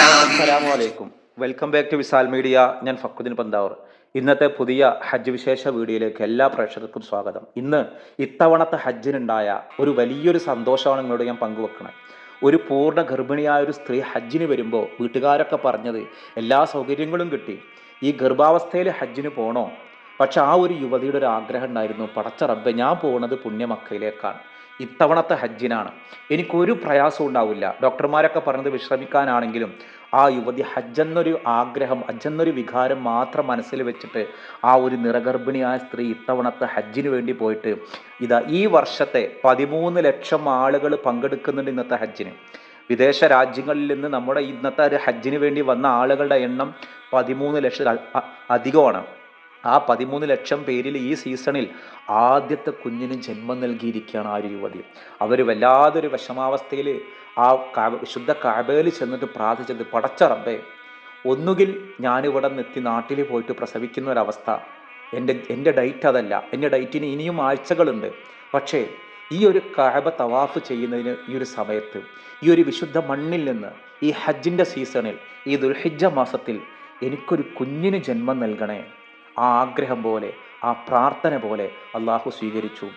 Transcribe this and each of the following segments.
അസ്സലാമലൈക്കും welcome back to Visal media ഞാൻ ഫക്കുദ്ദീൻ പന്താവർ. ഇന്നത്തെ പുതിയ ഹജ്ജ് വിശേഷ വീഡിയോയിലേക്ക് എല്ലാ പ്രേക്ഷകർക്കും സ്വാഗതം. ഇന്ന് ഇത്തവണത്തെ ഹജ്ജിനുണ്ടായ ഒരു വലിയൊരു സന്തോഷമാണ് നിങ്ങളോട് ഞാൻ പങ്കുവെക്കണേ. ഒരു പൂർണ ഗർഭിണിയായ ഒരു സ്ത്രീ ഹജ്ജിന് വരുമ്പോൾ വീട്ടുകാരൊക്കെ പറഞ്ഞത് എല്ലാ സൗകര്യങ്ങളും കിട്ടി. ഈ ഗർഭാവസ്ഥയിൽ ഹജ്ജിന് പോണോ? പക്ഷെ ആ ഒരു യുവതിയുടെ ഒരു ആഗ്രഹം ഉണ്ടായിരുന്നു. പടച്ച റബ്ബെ ഞാൻ പോകുന്നത് പുണ്യമക്കയിലേക്കാണ്. ഇത്തവണത്തെ ഹജ്ജിനാണ്. എനിക്കൊരു പ്രയാസവും ഉണ്ടാവില്ല. ഡോക്ടർമാരൊക്കെ പറഞ്ഞത് വിശ്രമിക്കാനാണെങ്കിലും ആ യുവതി ഹജ്ജെന്നൊരു ആഗ്രഹം ഹജ്ജെന്നൊരു വികാരം മാത്രം മനസ്സിൽ വെച്ചിട്ട് ആ ഒരു നിറഗർഭിണിയായ സ്ത്രീ ഇത്തവണത്തെ ഹജ്ജിന് വേണ്ടി പോയിട്ട് ഇതാ ഈ വർഷത്തെ പതിമൂന്ന് ലക്ഷം ആളുകൾ പങ്കെടുക്കുന്നുണ്ട് ഇന്നത്തെ ഹജ്ജിന്. വിദേശ രാജ്യങ്ങളിൽ നിന്ന് നമ്മുടെ ഇന്നത്തെ ഒരു ഹജ്ജിന് വേണ്ടി വന്ന ആളുകളുടെ എണ്ണം പതിമൂന്ന് ലക്ഷം അധികമാണ്. ആ പതിമൂന്ന് ലക്ഷം പേരിൽ ഈ സീസണിൽ ആദ്യത്തെ കുഞ്ഞിന് ജന്മം നൽകിയിരിക്കുകയാണ് ആ ഒരു യുവതി. അവർ വല്ലാതൊരു വിഷമാവസ്ഥയിൽ ആ വിശുദ്ധ ശുദ്ധ കാബയിൽ ചെന്നിട്ട് പ്രാർത്ഥിച്ചത് പടച്ച റബ്ബേ ഒന്നുകിൽ ഞാനിവിടെ നിന്നെത്തി നാട്ടിൽ പോയിട്ട് പ്രസവിക്കുന്ന ഒരവസ്ഥ. എന്റെ എന്റെ ഡൈറ്റ് അതല്ല. എന്റെ ഡൈറ്റിന് ഇനിയും ആഴ്ചകളുണ്ട്. പക്ഷേ ഈ ഒരു കാബ തവാഫ് ചെയ്യുന്നതിന് ഈ ഒരു സമയത്ത് ഈ ഒരു വിശുദ്ധ മണ്ണിൽ നിന്ന് ഈ ഹജ്ജിന്റെ സീസണിൽ ഈ ദുൽഹിജ്ജ മാസത്തിൽ എനിക്കൊരു കുഞ്ഞിന് ജന്മം നൽകണേ. ആ ആഗ്രഹം പോലെ ആ പ്രാർത്ഥന പോലെ അള്ളാഹു സ്വീകരിച്ചു.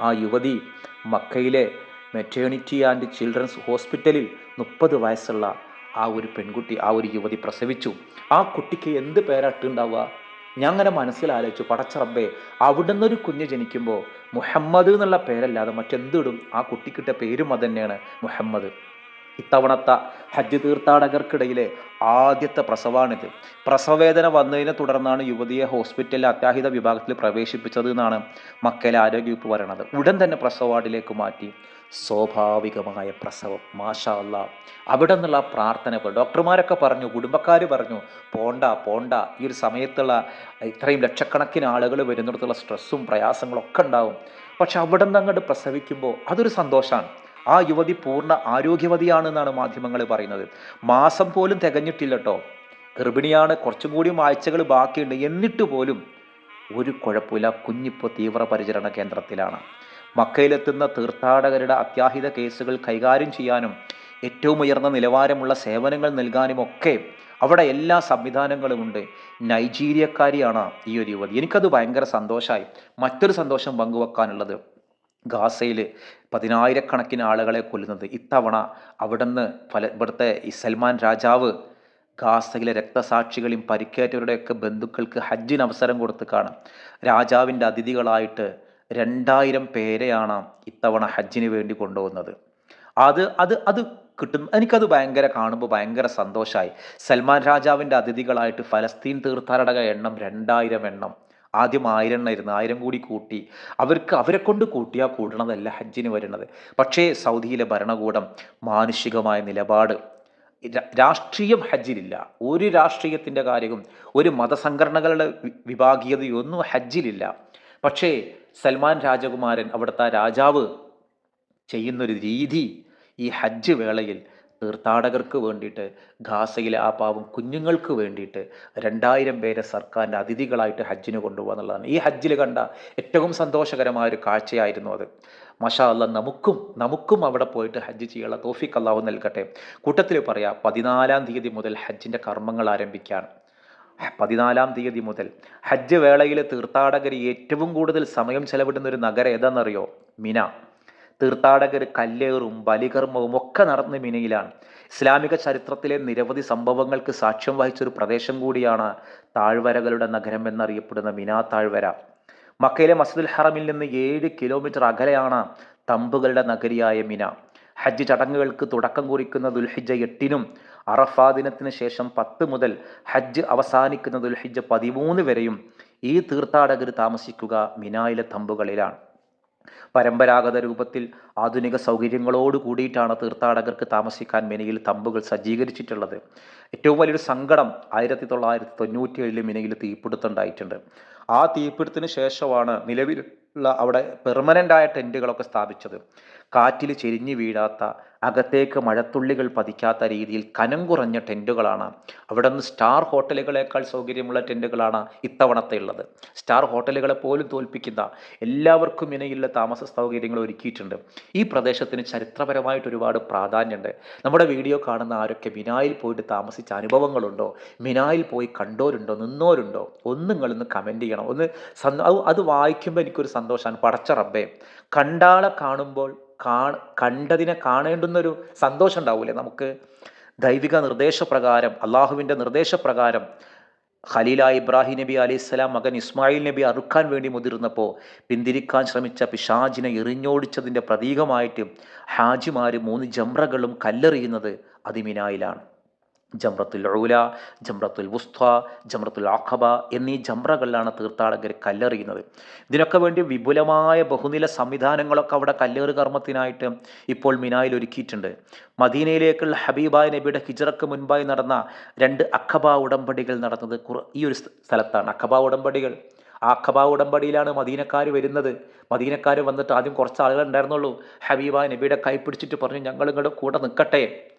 ആ യുവതി മക്കയിലെ മെറ്റേണിറ്റി ആൻഡ് ചിൽഡ്രൻസ് ഹോസ്പിറ്റലിൽ മുപ്പത് വയസ്സുള്ള ആ ഒരു പെൺകുട്ടി ആ ഒരു യുവതി പ്രസവിച്ചു. ആ കുട്ടിക്ക് എന്ത് പേരാട്ടുണ്ടാവുക? ഞാൻ അങ്ങനെ മനസ്സിലാലോചിച്ചു പടച്ചറബേ അവിടുന്ന് ഒരു കുഞ്ഞ് ജനിക്കുമ്പോൾ മുഹമ്മദ് എന്നുള്ള പേരല്ലാതെ മറ്റെന്തിടും? ആ കുട്ടിക്കിട്ട പേരും അത് തന്നെയാണ് മുഹമ്മദ്. ഇത്തവണത്തെ ഹജ്ജ് തീർത്ഥാടകർക്കിടയിലെ ആദ്യത്തെ പ്രസവമാണിത് പ്രസവവേദന വന്നതിനെ തുടർന്നാണ് യുവതിയെ ഹോസ്പിറ്റലിലെ അത്യാഹിത വിഭാഗത്തിൽ പ്രവേശിപ്പിച്ചത് എന്നാണ് മക്കയിലെ ആരോഗ്യവകുപ്പ് പറയണത്. ഉടൻ തന്നെ പ്രസവ വാർഡിലേക്ക് മാറ്റി. സ്വാഭാവികമായ പ്രസവം. മാഷാല്ല. അവിടെ നിന്നുള്ള ആ പ്രാർത്ഥന ഇപ്പോൾ ഡോക്ടർമാരൊക്കെ പറഞ്ഞു കുടുംബക്കാർ പറഞ്ഞു പോണ്ട പോണ്ട. ഈ ഒരു സമയത്തുള്ള ഇത്രയും ലക്ഷക്കണക്കിന് ആളുകൾ വരുന്നിടത്തുള്ള സ്ട്രെസ്സും പ്രയാസങ്ങളും ഒക്കെ ഉണ്ടാവും. പക്ഷെ അവിടെ നിന്ന് അങ്ങോട്ട് പ്രസവിക്കുമ്പോൾ അതൊരു സന്തോഷമാണ്. ആ യുവതി പൂർണ ആരോഗ്യവതിയാണെന്നാണ് മാധ്യമങ്ങൾ പറയുന്നത്. മാസം പോലും തികഞ്ഞിട്ടില്ല കേട്ടോ ഗർഭിണിയാണ് കുറച്ചും കൂടി ആഴ്ചകൾ ബാക്കിയുണ്ട്. എന്നിട്ട് പോലും ഒരു കുഴപ്പമില്ല. കുഞ്ഞിപ്പോൾ തീവ്രപരിചരണ കേന്ദ്രത്തിലാണ്. മക്കയിലെത്തുന്ന തീർത്ഥാടകരുടെ അത്യാഹിത കേസുകൾ കൈകാര്യം ചെയ്യാനും ഏറ്റവും ഉയർന്ന നിലവാരമുള്ള സേവനങ്ങൾ നൽകാനും ഒക്കെ അവിടെ എല്ലാ സംവിധാനങ്ങളുമുണ്ട് നൈജീരിയക്കാരിയാണ് ഈ ഒരു യുവതി. എനിക്കത് ഭയങ്കര സന്തോഷമായി മറ്റൊരു സന്തോഷം പങ്കുവെക്കാനുള്ളത് ഗാസയിൽ പതിനായിരക്കണക്കിന് ആളുകളെ കൊല്ലുന്നത്. ഇത്തവണ അവിടുന്ന് പല ഇവിടുത്തെ ഈ സൽമാൻ രാജാവ് ഗാസയിലെ രക്തസാക്ഷികളെയും പരിക്കേറ്റവരുടെയൊക്കെ ബന്ധുക്കൾക്ക് ഹജ്ജിന് അവസരം കൊടുത്ത് കാണും. രാജാവിന്റെ അതിഥികളായിട്ട് രണ്ടായിരം പേരെയാണ് ഇത്തവണ ഹജ്ജിന് വേണ്ടി കൊണ്ടുപോകുന്നത്. അത് അത് അത് കിട്ടും. എനിക്കത് ഭയങ്കര കാണുമ്പോൾ ഭയങ്കര സന്തോഷമായി സൽമാൻ രാജാവിന്റെ അതിഥികളായിട്ട് ഫലസ്തീൻ തീർത്ഥാടക എണ്ണം രണ്ടായിരം എണ്ണം. ആദ്യം ആയിരം ആയിരുന്നു. ആയിരം കൂടി കൂട്ടി. അവർക്ക് അവരെ കൊണ്ട് കൂട്ടിയാൽ കൂടണതല്ല ഹജ്ജിന് വരുന്നത്. പക്ഷേ സൗദിയിലെ ഭരണകൂടം മാനുഷികമായ നിലപാട്. രാഷ്ട്രീയം ഹജ്ജിലില്ല. ഒരു രാഷ്ട്രീയത്തിന്റെ കാര്യവും ഒരു മതസംഘടനകളുടെ വിഭാഗീയതയൊന്നും ഹജ്ജിലില്ല. പക്ഷേ സൽമാൻ രാജകുമാരൻ അവിടുത്തെ രാജാവ് ചെയ്യുന്നൊരു രീതി ഈ ഹജ്ജ് വേളയിൽ തീർത്ഥാടകർക്ക് വേണ്ടിയിട്ട് ഖാസയിലെ ആ പാവം കുഞ്ഞുങ്ങൾക്ക് വേണ്ടിയിട്ട് രണ്ടായിരം പേരെ സർക്കാരിന്റെ അതിഥികളായിട്ട് ഹജ്ജിന് കൊണ്ടുപോകുക എന്നുള്ളതാണ് ഈ ഹജ്ജിൽ കണ്ട ഏറ്റവും സന്തോഷകരമായ ഒരു കാഴ്ചയായിരുന്നു അത്. മഷാ അല്ല നമുക്കും നമുക്കും അവിടെ പോയിട്ട് ഹജ്ജ് ചെയ്യാനുള്ള തോഫിക്ക് അള്ളാഹു നൽകട്ടെ. കൂട്ടത്തിൽ പറയാം പതിനാലാം തീയതി മുതൽ ഹജ്ജിന്റെ കർമ്മങ്ങൾ ആരംഭിക്കുകയാണ്. പതിനാലാം തീയതി മുതൽ ഹജ്ജ് വേളയിൽ തീർത്ഥാടകർ ഏറ്റവും കൂടുതൽ സമയം ചെലവിടുന്ന ഒരു നഗരം ഏതാണെന്നറിയോ? മിന. തീർത്ഥാടകർ കല്ലേറും ബലികർമ്മവും ഒക്കെ നടന്ന മിനയിലാണ്. ഇസ്ലാമിക ചരിത്രത്തിലെ നിരവധി സംഭവങ്ങൾക്ക് സാക്ഷ്യം വഹിച്ചൊരു പ്രദേശം കൂടിയാണ് താഴ്വരകളുടെ നഗരം എന്നറിയപ്പെടുന്ന മിനാ താഴ്വര. മക്കയിലെ മസ്ജിദുൽ ഹറമിൽ നിന്ന് ഏഴ് കിലോമീറ്റർ അകലെയാണ് തമ്പുകളുടെ നഗരിയായ മിന. ഹജ്ജ് ചടങ്ങുകൾക്ക് തുടക്കം കുറിക്കുന്ന ദുൽഹിജ എട്ടിനും അറഫാ ദിനത്തിന് ശേഷം പത്ത് മുതൽ ഹജ്ജ് അവസാനിക്കുന്ന ദുൽഹിജ പതിമൂന്ന് വരെയും ഈ തീർത്ഥാടകർ താമസിക്കുക മിനായിലെ തമ്പുകളിലാണ്. പരമ്പരാഗത രൂപത്തിൽ ആധുനിക സൗകര്യങ്ങളോട് കൂടിയിട്ടാണ് തീർത്ഥാടകർക്ക് താമസിക്കാൻ മിനയിൽ തമ്പുകൾ സജ്ജീകരിച്ചിട്ടുള്ളത്. ഏറ്റവും വലിയൊരു സങ്കടം ആയിരത്തി തൊള്ളായിരത്തി തൊണ്ണൂറ്റി ഏഴിൽ മിനയിൽ തീപിടുത്തമുണ്ടായിട്ടുണ്ട് ആ തീപിടുത്തിന് ശേഷമാണ് നിലവിലുള്ള അവിടെ പെർമനന്റ് ആയ ടെന്റുകളൊക്കെ സ്ഥാപിച്ചത്. കാറ്റിൽ ചെരിഞ്ഞു വീഴാത്ത അകത്തേക്ക് മഴത്തുള്ളികൾ പതിക്കാത്ത രീതിയിൽ കനം കുറഞ്ഞ ടെന്റുകളാണ് അവിടെ നിന്ന് സ്റ്റാർ ഹോട്ടലുകളേക്കാൾ സൗകര്യമുള്ള ടെന്റുകളാണ് ഇത്തവണത്തെ ഉള്ളത്. സ്റ്റാർ ഹോട്ടലുകളെ പോലും തോൽപ്പിക്കുന്ന എല്ലാവർക്കും ഇനയുള്ള താമസ സൗകര്യങ്ങൾ ഒരുക്കിയിട്ടുണ്ട്. ഈ പ്രദേശത്തിന് ചരിത്രപരമായിട്ട് ഒരുപാട് പ്രാധാന്യമുണ്ട്. നമ്മുടെ വീഡിയോ കാണുന്ന ആരൊക്കെ മിനായിൽ പോയിട്ട് താമസിച്ച അനുഭവങ്ങളുണ്ടോ? മിനായിൽ പോയി കണ്ടോരുണ്ടോ നിന്നോരുണ്ടോ ഒന്ന് നിങ്ങളൊന്ന് കമന്റ് ചെയ്യണം. ഒന്ന് അത് വായിക്കുമ്പോൾ എനിക്കൊരു സന്തോഷമാണ് പടച്ച റബ്ബേ കണ്ടാളെ കാണുമ്പോൾ കാ കണ്ടതിനെ കാണേണ്ടുന്നൊരു സന്തോഷം ഉണ്ടാവൂലേ നമുക്ക് ദൈവിക നിർദ്ദേശപ്രകാരം അള്ളാഹുവിന്റെ നിർദ്ദേശപ്രകാരം ഖലീല ഇബ്രാഹിം നബി അലി ഇസ്ലാം മകൻ ഇസ്മായിൽ നബി അറുക്കാൻ വേണ്ടി മുതിർന്നപ്പോൾ പിന്തിരിക്കാൻ ശ്രമിച്ച പിശാജിനെ എറിഞ്ഞോടിച്ചതിന്റെ പ്രതീകമായിട്ട് ഹാജിമാർ മൂന്ന് ജംറകളും കല്ലെറിയുന്നത് അതിമിനായിലാണ്. ജംറത്തുൽ ഊല ജംറത്തുൽ വുസ്ത ജംറത്തുൽ അഖബ എന്നീ ജംറകളിലാണ് തീർത്ഥാടകർ കല്ലെറിയുന്നത്. ഇതിനൊക്കെ വേണ്ടി വിപുലമായ ബഹുനില സംവിധാനങ്ങളൊക്കെ അവിടെ കല്ലേറ് കർമ്മത്തിനായിട്ട് ഇപ്പോൾ മിനായിൽ ഒരുക്കിയിട്ടുണ്ട്. മദീനയിലേക്കുള്ള ഹബീബായ നബിയുടെ ഹിജറക്ക് മുൻപായി നടന്ന രണ്ട് അഖബ ഉടമ്പടികൾ നടന്നത് ഈ ഒരു സ്ഥലത്താണ്. അഖബ ഉടമ്പടികൾ. ആ അഖബ ഉടമ്പടിയിലാണ് മദീനക്കാർ വരുന്നത്. മദീനക്കാർ വന്നിട്ട് ആദ്യം കുറച്ച് ആളുകൾ ഉണ്ടായിരുന്നുള്ളൂ. ഹബീബായ് നബിയുടെ കൈ പിടിച്ചിട്ട് പറഞ്ഞു ഞങ്ങൾ ഇങ്ങോട്ട് കൂടെ നിൽക്കട്ടെ.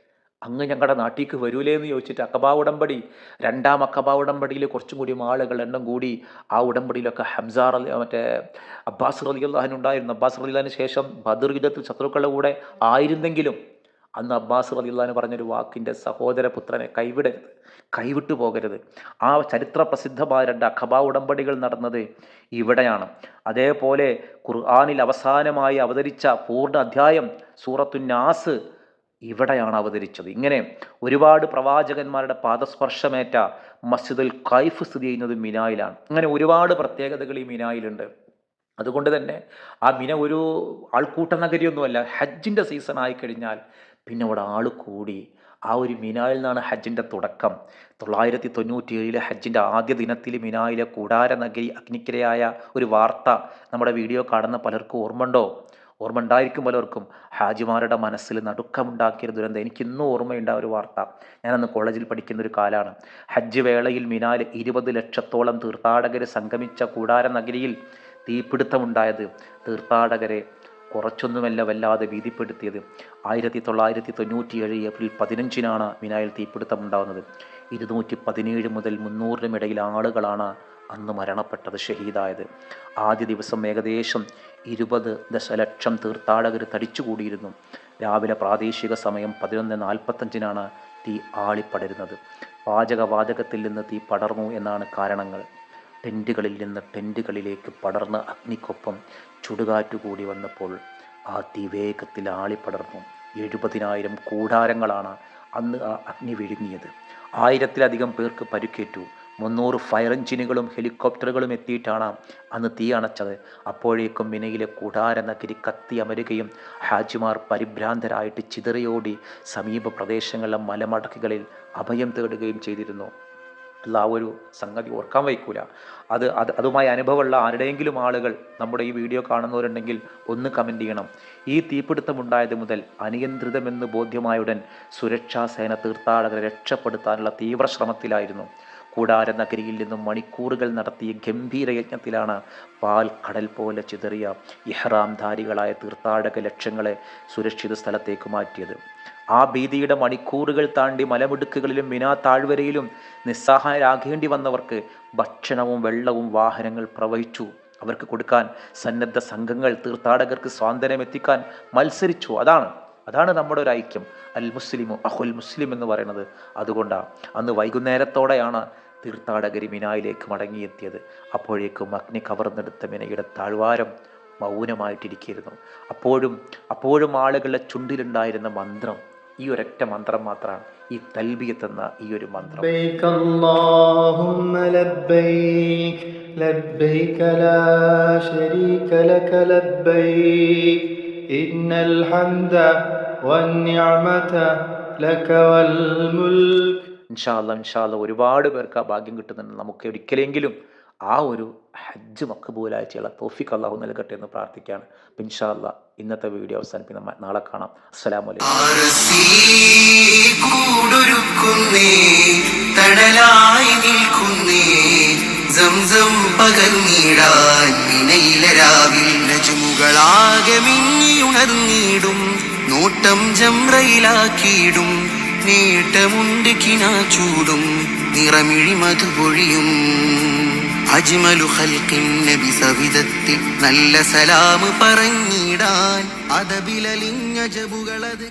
അങ്ങ് ഞങ്ങളുടെ നാട്ടിലേക്ക് വരൂലേ എന്ന് ചോദിച്ചിട്ട് അക്കബാ ഉടമ്പടി രണ്ടാം അക്കബാ ഉടമ്പടിയിൽ കുറച്ചും കൂടി ആളുകൾ എണ്ണം കൂടി ആ ഉടമ്പടിയിലൊക്കെ ഹംസാർ അലി മറ്റേ അബ്ബാസ് റലി ഉണ്ടായിരുന്നു. അബ്ബാസ് റലിള്ളഹാന് ശേഷം ബദർ യുദ്ധത്തിൽ ശത്രുക്കളുടെ കൂടെ ആയിരുന്നെങ്കിലും അന്ന് അബ്ബാസ് റലിള്ളഹാന് പറഞ്ഞൊരു വാക്കിന്റെ സഹോദര പുത്രനെ കൈവിടരുത് കൈവിട്ടു പോകരുത്. ആ ചരിത്ര പ്രസിദ്ധമായ രണ്ട് അഖബാ ഉടമ്പടികൾ നടന്നത് ഇവിടെയാണ്. അതേപോലെ ഖുർആാനിൽ അവസാനമായി അവതരിച്ച പൂർണ അധ്യായം സൂറത്തുന്നാസ് ഇവിടെയാണ് അവതരിച്ചത്. ഇങ്ങനെ ഒരുപാട് പ്രവാചകന്മാരുടെ പാദസ്പർശമേറ്റ മസ്ജിദുൽ കൈഫ് സ്ഥിതി ചെയ്യുന്നത് മിനായിലാണ്. അങ്ങനെ ഒരുപാട് പ്രത്യേകതകൾ ഈ മിനായിലുണ്ട്. അതുകൊണ്ട് തന്നെ ആ മിന ഒരു ആൾക്കൂട്ട നഗരിയൊന്നുമല്ല ഹജ്ജിന്റെ സീസൺ ആയിക്കഴിഞ്ഞാൽ പിന്നെ അവിടെ ആൾ കൂടി. ആ ഒരു മിനായിൽ നിന്നാണ് ഹജ്ജിന്റെ തുടക്കം. തൊള്ളായിരത്തി തൊണ്ണൂറ്റി ഏഴിലെ ഹജ്ജിന്റെ ആദ്യ ദിനത്തിൽ മിനായിലെ കൂടാര നഗരി അഗ്നിക്കിരയായ ഒരു വാർത്ത നമ്മുടെ വീഡിയോ കാണുന്ന പലർക്കും ഓർമ്മയുണ്ടോ? ഓർമ്മ ഉണ്ടായിരിക്കും പലർക്കും ഹാജിമാരുടെ മനസ്സിൽ നടുക്കമുണ്ടാക്കിയ ദുരന്തം. എനിക്കിന്നും ഓർമ്മയുണ്ട് ആ ഒരു വാർത്ത. ഞാനന്ന് കോളേജിൽ പഠിക്കുന്ന ഒരു കാലമാണ് ഹജ്ജ് വേളയിൽ മിനാൽ ഇരുപത് ലക്ഷത്തോളം തീർത്ഥാടകർ സംഗമിച്ച കൂടാര നഗരിയിൽ തീപിടുത്തമുണ്ടായത് തീർത്ഥാടകരെ കുറച്ചൊന്നുമല്ല വല്ലാതെ ഭീതിപ്പെടുത്തിയത്. ആയിരത്തി തൊള്ളായിരത്തി തൊണ്ണൂറ്റിയേഴ് ഏപ്രിൽ പതിനഞ്ചിനാണ് മിനായിൽ തീപിടുത്തം ഉണ്ടാകുന്നത് ഇരുന്നൂറ്റി പതിനേഴ് മുതൽ മുന്നൂറിനും ഇടയിൽ ആളുകളാണ് അന്ന് മരണപ്പെട്ടത് ഷഹീദായത്. ആദ്യ ദിവസം ഏകദേശം ഇരുപത് ദശലക്ഷം തീർത്ഥാടകർ തടിച്ചുകൂടിയിരുന്നു. രാവിലെ പ്രാദേശിക സമയം പതിനൊന്ന് നാൽപ്പത്തഞ്ചിനാണ് തീ ആളിപ്പടരുന്നത്. പാചകവാചകത്തിൽ നിന്ന് തീ പടർന്നു എന്നാണ് കാരണങ്ങൾ. ടെന്റുകളിൽ നിന്ന് ടെന്റുകളിലേക്ക് പടർന്ന അഗ്നിക്കൊപ്പം ചുടുകാറ്റ് കൂടി വന്നപ്പോൾ ആ തീ വേഗത്തിൽ ആളിപ്പടർന്നു. എഴുപതിനായിരം കൂടാരങ്ങളാണ് അന്ന് ആ അഗ്നി വിഴുങ്ങിയത്. ആയിരത്തിലധികം പേർക്ക് പരിക്കേറ്റു. മുന്നൂറ് ഫയർ എഞ്ചിനുകളും ഹെലികോപ്റ്ററുകളും എത്തിയിട്ടാണ് അന്ന് തീ അണച്ചത്. അപ്പോഴേക്കും മിനയിലെ കൂടാര നഗരി കത്തി അമരുകയും ഹാജിമാർ പരിഭ്രാന്തരായിട്ട് ചിതറിയോടി സമീപ പ്രദേശങ്ങളിലെ മലമടക്കുകളിൽ അഭയം തേടുകയും ചെയ്തിരുന്നു. ഉള്ള ആ ഒരു സംഗതി ഓർക്കാൻ വയ്ക്കൂല അത് അത് അതുമായി അനുഭവമുള്ള ആരുടെയെങ്കിലും ആളുകൾ നമ്മുടെ ഈ വീഡിയോ കാണുന്നവരുണ്ടെങ്കിൽ ഒന്ന് കമന്റ് ചെയ്യണം. ഈ തീപിടുത്തമുണ്ടായത് മുതൽ അനിയന്ത്രിതമെന്ന് ബോധ്യമായുടൻ സുരക്ഷാ സേന തീർത്ഥാടകരെ രക്ഷപ്പെടുത്താനുള്ള തീവ്ര ശ്രമത്തിലായിരുന്നു കൂടാര നഗരിയിൽ നിന്നും മണിക്കൂറുകൾ നടത്തിയ ഗംഭീര യജ്ഞത്തിലാണ് പാൽ കടൽ പോലെ ചിതറിയ ഇഹ്റാംധാരികളായ തീർത്ഥാടക ലക്ഷ്യങ്ങളെ സുരക്ഷിത സ്ഥലത്തേക്ക് മാറ്റിയത്. ആ ഭീതിയുടെ മണിക്കൂറുകൾ താണ്ടി മലമിടുക്കുകളിലും മിനാ താഴ്വരയിലും നിസ്സഹായരാകേണ്ടി വന്നവർക്ക് ഭക്ഷണവും വെള്ളവും വാഹനങ്ങൾ പ്രവഹിച്ചു. അവർക്ക് കൊടുക്കാൻ സന്നദ്ധ സംഘങ്ങൾ തീർത്ഥാടകർക്ക് സ്വാതന്ത്ര്യം എത്തിക്കാൻ മത്സരിച്ചു. അതാണ് അതാണ് നമ്മുടെ ഒരു ഐക്യം. അൽ മുസ്ലിമു അഹുൽ മുസ്ലിം എന്ന് പറയുന്നത്. അതുകൊണ്ടാണ് അന്ന് വൈകുന്നേരത്തോടെയാണ് തീർത്ഥാടകർ മിനായിലേക്ക് മടങ്ങിയെത്തിയത്. അപ്പോഴേക്കും അഗ്നി കവർന്നെടുത്ത മിനയുടെ താഴ്വാരം മൗനമായിട്ടിരിക്കുന്നു. അപ്പോഴും അപ്പോഴും ആളുകളുടെ ചുണ്ടിലുണ്ടായിരുന്ന മന്ത്രം ഈ ഒരൊറ്റ മന്ത്രം മാത്രമാണ്. ഈ തൽബിയത്ത് എന്ന ഈ ഒരു മന്ത്രം. ഇന്നൽ ഹംദ വന്നിഅമത വൽ മുൽക്. ഇൻഷാല്ല ഇൻഷാല്ല ഒരുപാട് പേർക്ക് ആ ഭാഗ്യം കിട്ടുന്നുണ്ട്. നമുക്ക് ഒരിക്കലെങ്കിലും ആ ഒരു ഹജ്ജ് മക്കബൂലായ ചില തോഫിക്ക് അള്ളാഹു നൽകട്ടെ എന്ന് പ്രാർത്ഥിക്കുകയാണ്. ഇൻഷാല്ല ഇന്നത്തെ വീഡിയോ അവസാനിപ്പിക്കുന്ന നാളെ കാണാം. അസ്സലാമു അലൈക്കും. നോട്ടം ജംറയിലാക്കിയിടും നേട്ടമുണ്ട് കിനാ ചൂടും നിറമിഴി മധുപൊഴിയും അജ്മലു ഖൽഖിൻ നബി സവിധത്തിൽ നല്ല സലാം പറഞ്ഞിടാൻ അതബിലലിഞ്ഞ ജബുകളത്